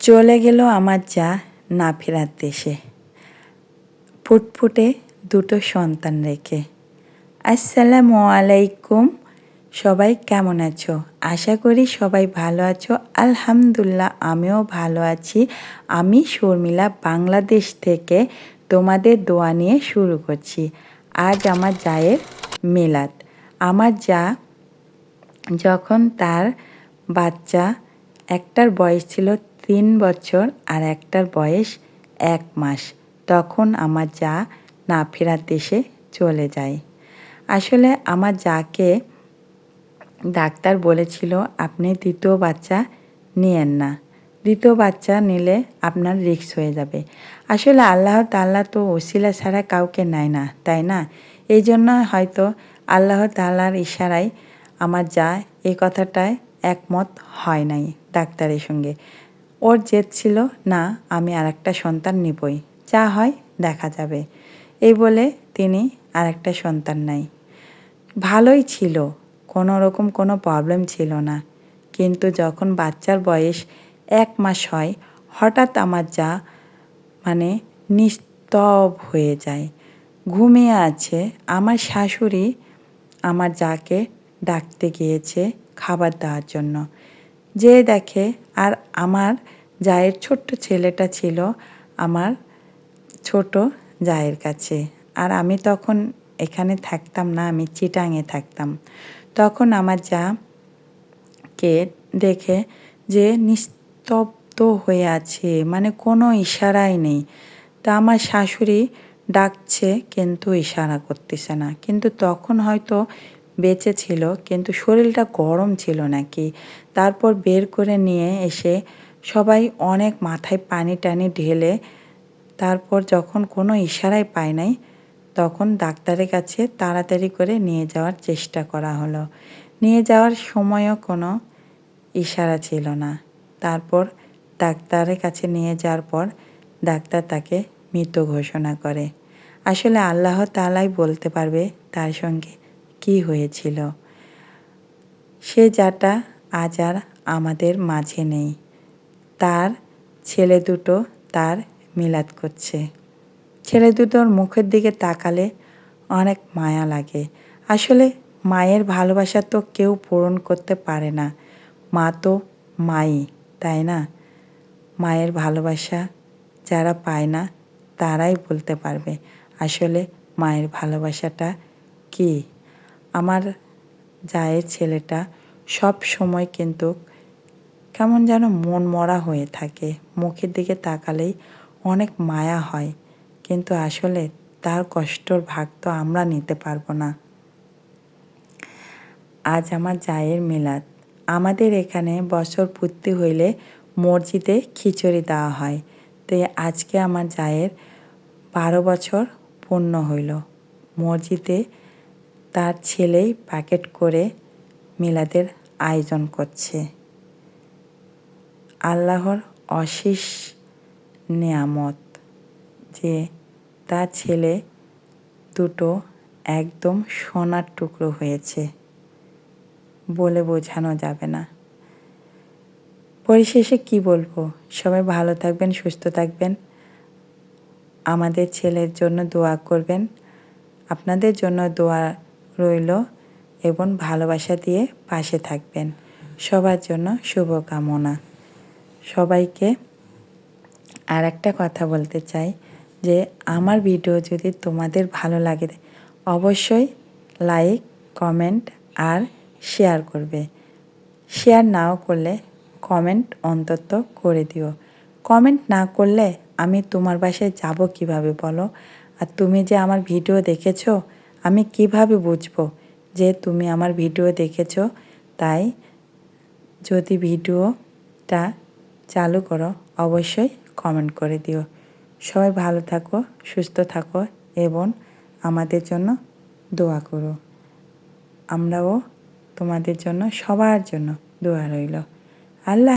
চলে গেল আমার যা না ফেরার দেশে। ফুটফুটে দুটো সন্তান রেখে। আসসালামু আলাইকুম, সবাই কেমন আছো? আশা করি সবাই ভালো আছো। আলহামদুলিল্লাহ, আমিও ভালো আছি। আমি শর্মিলা বাংলাদেশ থেকে তোমাদের দোয়া নিয়ে শুরু করছি। আজ আমার জায়ের মেলাদ। আমার যা যখন তার বাচ্চা একটার বয়স ছিল তিন বছর আর একটার বয়স এক মাস। তখন আমার যা না ফেরার দেশে চলে যায়। আসলে আমার যাকে ডাক্তার বলেছিল, আপনি দ্বিতীয় বাচ্চা নিয়েন না। দ্বিতীয় বাচ্চা নিলে আপনার রিক্স হয়ে যাবে। আসলে আল্লাহ তাল্লাহ তো ওসিলা ছাড়া কাউকে নেয় না, তাই না? এই জন্য হয়তো আল্লাহ তাল্লার ইশারায় আমার যা এই কথাটায় একমত হয় নাই ডাক্তারের সঙ্গে। ওর জেদ ছিল, না, আমি আর একটা সন্তান নিবই। যা হয়, দেখা যাবে। এই বলে তিনি আর একটা সন্তান নাই ভালোই ছিল, কোনো রকম কোনো প্রবলেম ছিল না। কিন্তু যখন বাচ্চার বয়স এক মাস হয়, হঠাৎ আমার যা মানে নিস্তব হয়ে যায়। ঘুমিয়ে আছে, আমার শাশুড়ি আমার যাকে ডাকতে গিয়েছে খাবার দেওয়ার জন্য। যে দেখে আর আমার জায়ের ছোট্ট ছেলেটা ছিল আমার ছোট জায়ের কাছে। আর আমি তখন এখানে থাকতাম না, আমি চিটাঙে থাকতাম। তখন আমার যা কে দেখে যে নিস্তব্ধ হয়ে আছে মানে কোনো ইশারাই নেই। তা আমার শাশুড়ি ডাকছে, কিন্তু ইশারা করতেছে না। কিন্তু তখন হয়তো বেঁচে ছিল, কিন্তু শরীরটা গরম ছিল নাকি? তারপর বের করে নিয়ে এসে সবাই অনেক মাথায় পানি টানি ঢেলে তারপর যখন কোনো ইশারাই পায় নাই, তখন ডাক্তারের কাছে তাড়াতাড়ি করে নিয়ে যাওয়ার চেষ্টা করা হলো। নিয়ে যাওয়ার সময়ও কোনো ইশারা ছিল না। তারপর ডাক্তারের কাছে নিয়ে যাওয়ার পর ডাক্তার তাকে মৃত ঘোষণা করে। আসলে আল্লাহ তালাই বলতে পারবে তার সঙ্গে কি হয়েছিল? সে যাটা আজ আর আমাদের মাঝে নেই। তার ছেলে দুটো তার মিলাদ করছে। ছেলে দুটোর মুখের দিকে তাকালে অনেক মায়া লাগে। আসলে মায়ের ভালোবাসা তো কেউ পূরণ করতে পারে না। মা তো মাই, তাই না? মায়ের ভালোবাসা যারা পায় না, তারাই বলতে পারবে। আসলে মায়ের ভালোবাসাটা কী? আমার জায়ের ছেলেটা সব সময় কিন্তু কেমন যেন মন মরা হয়ে থাকে। মুখের দিকে তাকালেই অনেক মায়া হয়। কিন্তু আসলে তার কষ্টর ভাগ তো আমরা নিতে পারব না। আজ আমার জায়ের মিলাদ। আমাদের এখানে বছর পূর্তি হইলে মসজিদে খিচুড়ি দেওয়া হয়। তো আজকে আমার জায়ের বারো বছর পূর্ণ হইল। মসজিদে তার ছেলেই প্যাকেট করে মিলাদের আয়োজন করছে। আল্লাহর অশেষ নেয়ামত যে তার ছেলে দুটো একদম সোনার টুকরো হয়েছে বলে বোঝানো যাবে না। পরিশেষে কি বলব? সবাই ভালো থাকবেন, সুস্থ থাকবেন। আমাদের ছেলের জন্য দোয়া করবেন। আপনাদের জন্য দোয়া রইল এবং ভালোবাসা দিয়ে পাশে থাকবেন। সবার জন্য শুভকামনা। সবাইকে আর একটা কথা বলতে চাই যে, আমার ভিডিও যদি তোমাদের ভালো লাগে, অবশ্যই লাইক, কমেন্ট আর শেয়ার করবে। শেয়ার নাও করলে কমেন্ট অন্তত করে দিও। কমেন্ট না করলে আমি তোমার বাসায় যাব কীভাবে বলো? আর তুমি যে আমার ভিডিও দেখেছ আমি কীভাবে বুঝব যে তুমি আমার ভিডিও দেখেছ? তাই যদি ভিডিওটা চালু করো, অবশ্যই কমেন্ট করে দিও। সবাই ভালো থাকো, সুস্থ থাকো এবং আমাদের জন্য দোয়া করো। আমরাও তোমাদের জন্য সবার জন্য দোয়া রইল। আল্লাহ